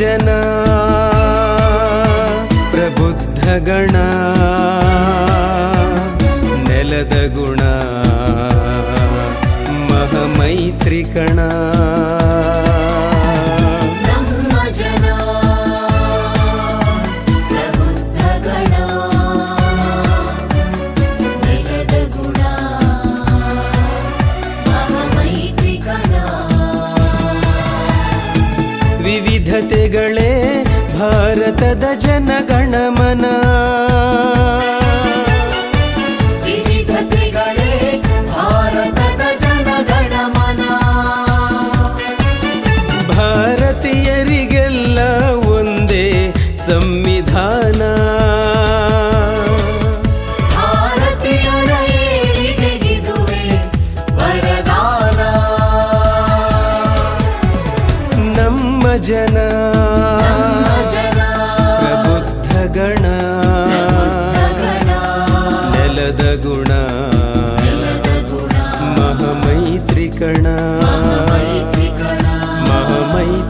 ಜನ ಪ್ರಬುದ್ಧ ಗಣ ನೆಲದ ಗುಣ ಮಹಮೈತ್ರಿಕಣ ವಿವಿಧತೆಗಳೇ ಭಾರತದ ಜನಗಣಮನ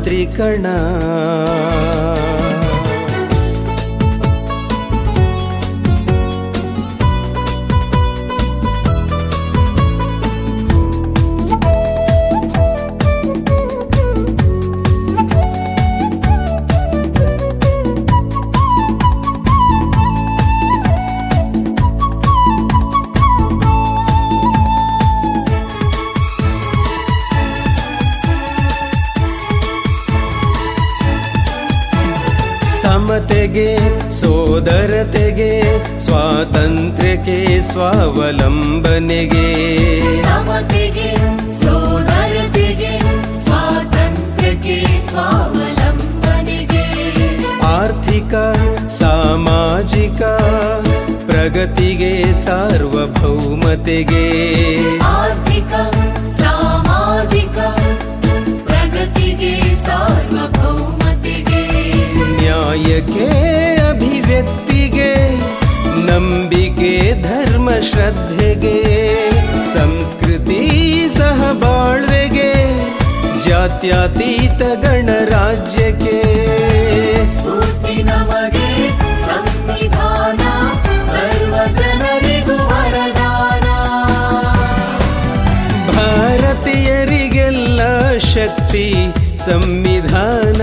ಮಹಮೈತ್ರಿಕಣ ಸಮತೆಗೆ ಸೋದರತೆಗೆ ಸ್ವಾತಂತ್ರ್ಯಕ್ಕೆ ಸ್ವಾವಲಂಬನೆಗೆ. ಸಮತೆಗೆ ಸೋದರತೆಗೆ ಸ್ವಾತಂತ್ರ್ಯಕ್ಕೆ ಸ್ವಾವಲಂಬನೆಗೆ. ಆರ್ಥಿಕ ಸಾಮಾಜಿಕ ಪ್ರಗತಿಗೆ ಸಾರ್ವಭೌಮತೆಗೆ. ಆರ್ಥಿಕ ಸಾಮಾಜಿಕ ಪ್ರಗತಿಗೆ ಸಾರ್ವಭೌಮತೆಗೆ ನ್ಯಾಯಕ್ಕೆ ಅಭಿವ್ಯಕ್ತಿಗೆ ನಂಬಿಕೆ ಧರ್ಮ ಶ್ರದ್ಧೆಗೆ ಸಂಸ್ಕೃತಿ ಸಹಬಾಳ್ವೆಗೆ ಜಾತ್ಯತೀತ ಗಣರಾಜ್ಯಕ್ಕೆ. ಸ್ಫೂರ್ತಿ ನಮಗೆ ಸಂವಿಧಾನ ಸರ್ವ ಜನರಿಗೂ ವರದಾನ. ಭಾರತೀಯರಿಗೆಲ್ಲ ಶಕ್ತಿ ಸಂವಿಧಾನ.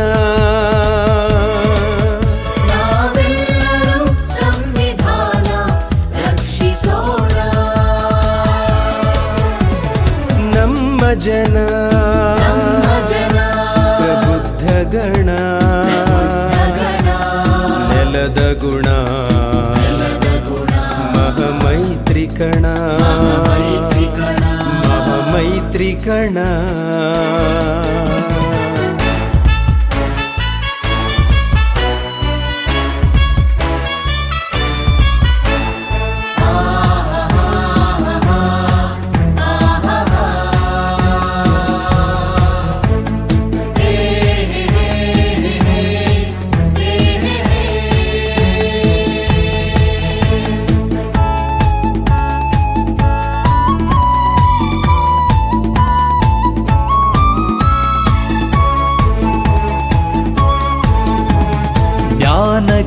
ನಮ್ಮ ಜನ ನಮ್ಮ ಜನ ಪ್ರಬುದ್ಧ ಗಣ ಪ್ರಬುದ್ಧ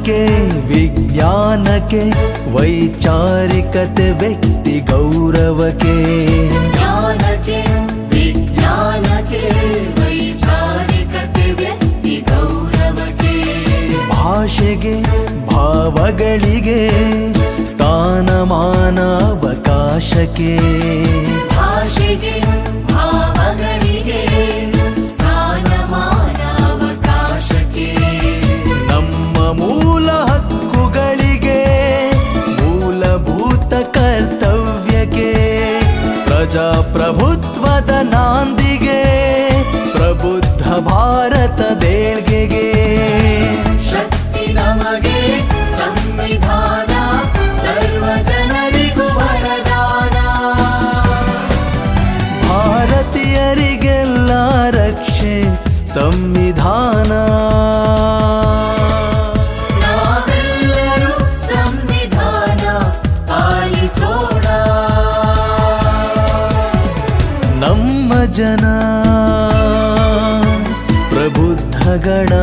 ಜ್ಞಾನಕ್ಕೆ ವಿಜ್ಞಾನಕ್ಕೆ ವೈಚಾರಿಕತೆ ವ್ಯಕ್ತಿ ಗೌರವಕ್ಕೆ. ಜ್ಞಾನಕ್ಕೆ ವಿಜ್ಞಾನಕ್ಕೆ ವೈಚಾರಿಕತೆ ವ್ಯಕ್ತಿ ಗೌರವಕ್ಕೆ. ಭಾಷೆಗೆ ಭಾವಗಳಿಗೆ ಸ್ಥಾನಮಾನ ಅವಕಾಶಕ್ಕೆ. ಭಾಷೆಗೆ ಭಾವಗಳಿಗೆ ಪ್ರಜಾಪ್ರಭುತ್ವದ ನಾಂದಿಗೆ ಪ್ರಬುದ್ಧ ಭಾರತ ದೇಳ್ಗೆಗೆ ಶಕ್ತಿ ನಮಗೆ ಸಂವಿಧಾನ ಸರ್ವ ಜನರಿಗೂ ವರದಾನ. ಭಾರತೀಯರಿಗೆಲ್ಲ ರಕ್ಷೆ ಸಂವಿಧಾನ ನಮ್ಮ ಜನ